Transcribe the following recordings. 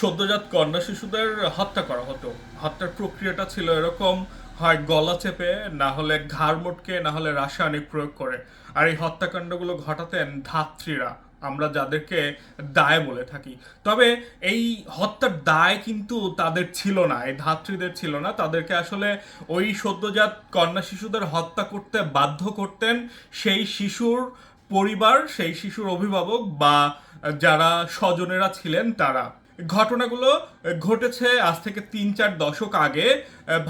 সদ্যজাত কন্যা শিশুদের হত্যা করা হতো। হত্যার প্রক্রিয়াটা ছিল এরকম, হয় গলা চেপে, না হলে ঘাড় মোটকে, না হলে রাসায়নিক প্রয়োগ করে। আর এই হত্যাকাণ্ডগুলো ঘটাতেন ধাত্রীরা। আমরা যাদেরকে দায় বলে থাকি। তবে এই হত্যার দায় কিন্তু তাদের ছিল না, এই ধাত্রীদের ছিল না। তাদেরকে আসলে ওই সদ্যজাত কন্যা শিশুদের হত্যা করতে বাধ্য করতেন সেই শিশুর পরিবার, সেই শিশুর অভিভাবক বা যারা স্বজনেরা ছিলেন তারা। ঘটনাগুলো ঘটেছে আজ থেকে তিন চার দশক আগে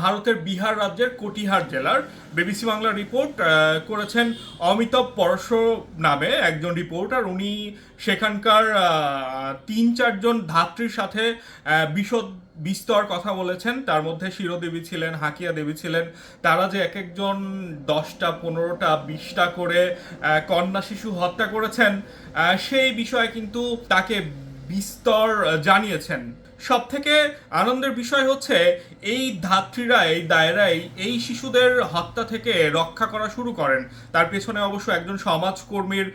ভারতের বিহার রাজ্যের কটিহার জেলার। বিবিসি বাংলা রিপোর্ট করেছেন অমিতাভ পরশ নামে একজন রিপোর্টার উনি সেখানকার তিন চারজন ধাত্রীর সাথে বিশদ বিস্তর কথা বলেছেন। তার মধ্যে শিরোদেবী ছিলেন, হাকিয়া দেবী ছিলেন। তারা যে এক একজন দশটা, পনেরোটা, বিশটা করে কন্যা শিশু হত্যা করেছেন সেই বিষয়ে কিন্তু তাকে বিস্তর জানিয়েছেন। সব থেকে আনন্দের বিষয় হচ্ছে এই ধাত্রীরা এই দায়রাই এই শিশুদের হত্যা থেকে রক্ষা করা শুরু করেন। তার পেছনে অবশ্য একজন সমাজকর্মীর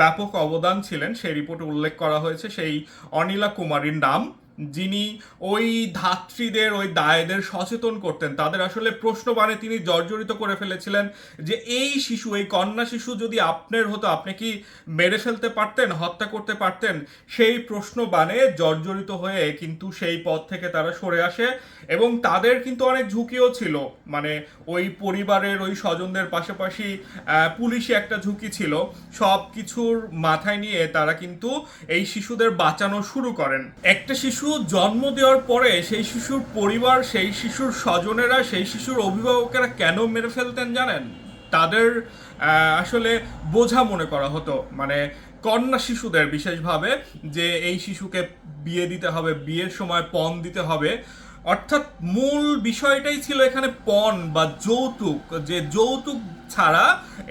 ব্যাপক অবদান ছিলেন। সেই রিপোর্টে উল্লেখ করা হয়েছে সেই অনিলা কুমারীর নাম। যিনি ওই ধাত্রীদের, ওই দায়েদের সচেতন করতেন। তাদের আসলে প্রশ্নবাণে তিনি জর্জরিত করে ফেলেছিলেন যে, এই শিশু, এই কন্যা শিশু যদি আপনার হতো, আপনি কি মেরে ফেলতে পারতেন, হত্যা করতে পারতেন? সেই প্রশ্নবাণে জর্জরিত হয়ে কিন্তু সেই পথ থেকে তারা সরে আসে এবং তাদের কিন্তু অনেক ঝুঁকিও ছিল। মানে ওই পরিবারের, ওই স্বজনদের পাশাপাশি পুলিশি একটা ঝুঁকি ছিল। সব কিছুর মাথায় নিয়ে তারা কিন্তু এই শিশুদের বাঁচানো শুরু করেন। একটা শিশু জন্ম দেওয়ার পরে সেই শিশুর পরিবার, সেই শিশুর স্বজনেরা, সেই শিশুর অভিভাবকেরা কেন মেরে ফেলতেন জানেন? তাদের আসলে বোঝা মনে করা হতো মানে কন্যা শিশুদের বিশেষভাবে, যে এই শিশুকে বিয়ে দিতে হবে, বিয়ের সময় পণ দিতে হবে। অর্থাৎ মূল বিষয়টাই ছিল এখানে পণ বা যৌতুক, যে যৌতুক ছাড়া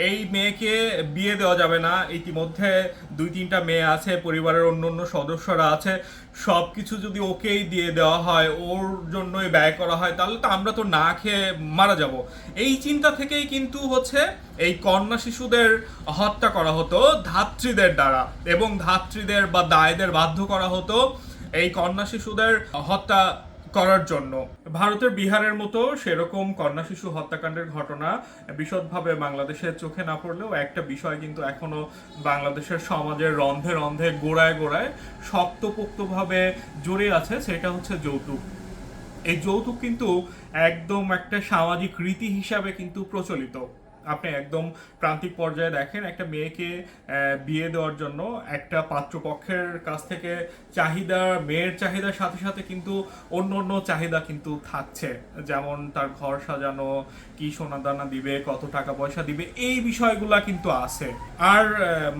এই মেয়েকে বিয়ে দেওয়া যাবে না। ইতিমধ্যে দুই তিনটা মেয়ে আছে, পরিবারের অন্য অন্য সদস্যরা আছে। সব কিছু যদি ওকেই দিয়ে দেওয়া হয়, ওর জন্যই ব্যয় করা হয়, তাহলে তো আমরা তো না খেয়ে মারা যাব। এই চিন্তা থেকেই কিন্তু হচ্ছে এই কন্যা শিশুদের হত্যা করা হতো ধাত্রীদের দ্বারা এবং ধাত্রীদের বা দায়দের বাধ্য করা হতো এই কন্যা শিশুদের হত্যা করার জন্য। ভারতের বিহারের মতো সেরকম কন্যা শিশু হত্যাকাণ্ডের ঘটনা বিশদভাবে বাংলাদেশের চোখে না পড়লেও একটা বিষয় কিন্তু এখনও বাংলাদেশের সমাজের রন্ধে রন্ধে গোড়ায় গোড়ায় শক্তপোক্তভাবে জড়িয়ে আছে, সেটা হচ্ছে যৌতুক। এই যৌতুক কিন্তু একদম একটা সামাজিক রীতি হিসাবে কিন্তু প্রচলিত। আপনি একদম প্রান্তিক পর্যায়ে দেখেন একটা মেয়েকে বিয়ে দেওয়ার জন্য একটা পাত্রপক্ষের কাছ থেকে চাহিদা, মেয়ের চাহিদার সাথে সাথে কিন্তু অন্য অন্য চাহিদা কিন্তু থাকছে। যেমন তার ঘর সাজানো, কি সোনা দানা দিবে, কত টাকা পয়সা দিবে, এই বিষয়গুলা কিন্তু আছে। আর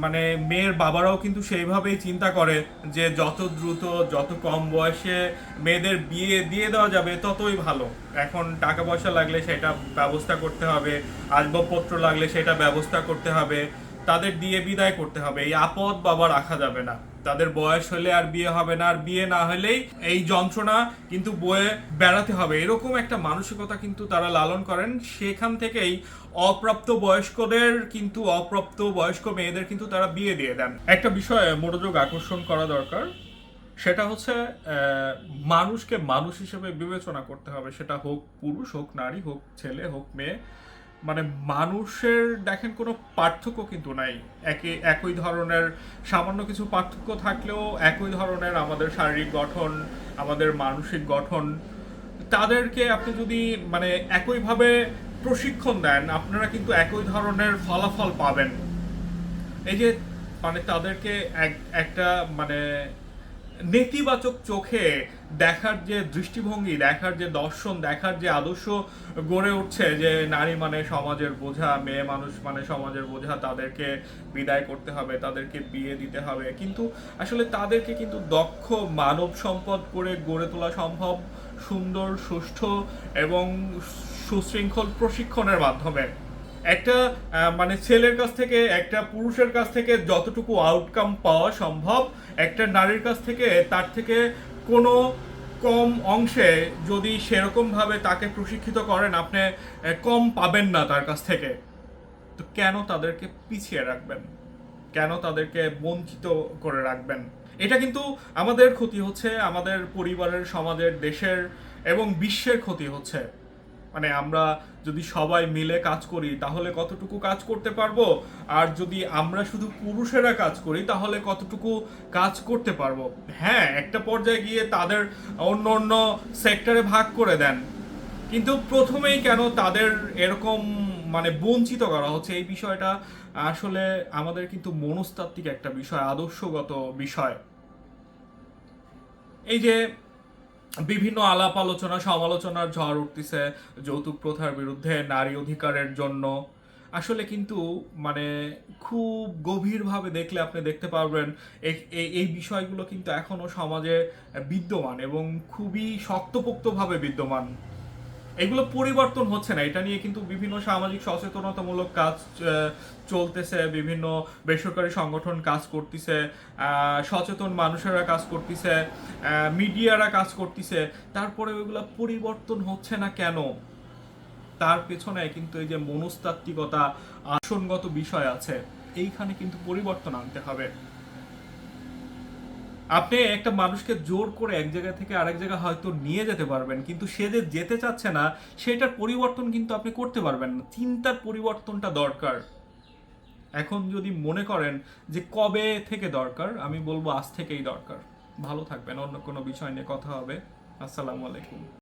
মানে মেয়ের বাবারাও কিন্তু সেইভাবেই চিন্তা করে যে যত দ্রুত, যত কম বয়সে মেয়েদের বিয়ে দিয়ে দেওয়া যাবে ততই ভালো। এখন টাকা পয়সা লাগলে সেটা ব্যবস্থা করতে হবে। আসবাবপত্র লাগলে সেটা ব্যবস্থা করতে হবে, তাদের দিয়ে বিদায় করতে হবে। এই আপদ বাবা রাখা যাবে না। তাদের বয়স হলে আর বিয়ে হবে না, আর বিয়ে না হলেই এই যন্ত্রণা কিন্তু বয়ে বেড়াতে হবে। এরকম একটা মানসিকতা কিন্তু তারা লালন করেন। সেখান থেকেই অপ্রাপ্ত বয়স্কদের কিন্তু, অপ্রাপ্ত বয়স্ক মেয়েদের কিন্তু তারা বিয়ে দিয়ে দেন। একটা বিষয়ে মনোযোগ আকর্ষণ করা দরকার। সেটা হচ্ছে মানুষকে মানুষ হিসেবে বিবেচনা করতে হবে। সেটা হোক পুরুষ, হোক নারী, হোক ছেলে, হোক মেয়ে। মানে মানুষের দেখেন কোনো পার্থক্য কিন্তু নাই। একে, একই ধরনের সামান্য কিছু পার্থক্য থাকলেও একই ধরনের আমাদের শারীরিক গঠন, আমাদের মানসিক গঠন, তাদেরকে আপনি যদি মানে একইভাবে প্রশিক্ষণ দেন, আপনারা কিন্তু একই ধরনের ফলাফল পাবেন। এই যে মানে তাদেরকে এক- একটা মানে নেতিবাচক চোখে দেখার যে দৃষ্টিভঙ্গি, দেখার যে দর্শন, দেখার যে আদর্শ গড়ে উঠছে যে নারী মানে সমাজের বোঝা, মেয়ে মানুষ মানে সমাজের বোঝা, তাদেরকে বিদায় করতে হবে, তাদেরকে বিয়ে দিতে হবে। কিন্তু আসলে তাদেরকে কিন্তু দক্ষ মানব সম্পদ করে গড়ে তোলা সম্ভব, সুন্দর, সুষ্ঠু এবং সুশৃঙ্খল প্রশিক্ষণের মাধ্যমে। একটা মানে ছেলের কাছ থেকে, একটা পুরুষের কাছ থেকে যতটুকু আউটকাম পাওয়া সম্ভব, একটা নারীর কাছ থেকে তার থেকে কোনো কম অংশে যদি সেরকমভাবে তাকে প্রশিক্ষিত করেন, আপনি কম পাবেন না তার কাছ থেকে। তো কেন তাদেরকে পিছিয়ে রাখবেন? কেন তাদেরকে বঞ্চিত করে রাখবেন? এটা কিন্তু আমাদের ক্ষতি হচ্ছে, আমাদের পরিবারের, সমাজের, দেশের এবং বিশ্বের ক্ষতি হচ্ছে। মানে আমরা যদি সবাই মিলে কাজ করি, তাহলে কতটুকু কাজ করতে পারব? আর যদি আমরা শুধু পুরুষেরা কাজ করি, তাহলে কতটুকু কাজ করতে পারব? হ্যাঁ একটা পর্যায়ে গিয়ে তাদের অন্য অন্য সেক্টরে ভাগ করে দেন। কিন্তু প্রথমেই কেন তাদের এরকম মানে বঞ্চিত করা হচ্ছে? এই বিষয়টা আসলে আমাদের কিন্তু মনস্তাত্ত্বিক একটা বিষয়, আদর্শগত বিষয়। এই যে বিভিন্ন আলাপ আলোচনা, সমালোচনার ঝড় উঠতেছে যৌতুক প্রথার বিরুদ্ধে, নারী অধিকারের জন্য। আসলে কিন্তু মানে খুব গভীরভাবে দেখলে আপনি দেখতে পারবেন এই- বিষয়গুলো কিন্তু এখনও সমাজে বিদ্যমান এবং খুবই শক্তপোক্তভাবে বিদ্যমান। এগুলো পরিবর্তন হচ্ছে না। এটা নিয়ে কিন্তু বিভিন্ন সামাজিক সচেতনতামূলক কাজ চলতেছে, বিভিন্ন বেসরকারি সংগঠন কাজ করতেছে সচেতন মানুষেরা কাজ করতেছে মিডিয়ারা কাজ করতেছে। তারপরে ওইগুলো পরিবর্তন হচ্ছে না কেন? তার পেছনে কিন্তু এই যে মনস্তাত্ত্বিকতা, আসনগত বিষয় আছে। এইখানে কিন্তু পরিবর্তন আনতে হবে। আপনি একটা মানুষকে জোর করে এক জায়গা থেকে আরেক জায়গা হয়তো নিয়ে যেতে পারবেন, কিন্তু সে যে যেতে চাচ্ছে না, সেটার পরিবর্তন কিন্তু আপনি করতে পারবেন না। চিন্তার পরিবর্তনটা দরকার। এখন যদি মনে করেন যে কবে থেকে দরকার, আমি বলব আজ থেকেই দরকার। ভালো থাকবেন, অন্য কোনো বিষয় নিয়ে কথা হবে। আসসালামু আলাইকুম।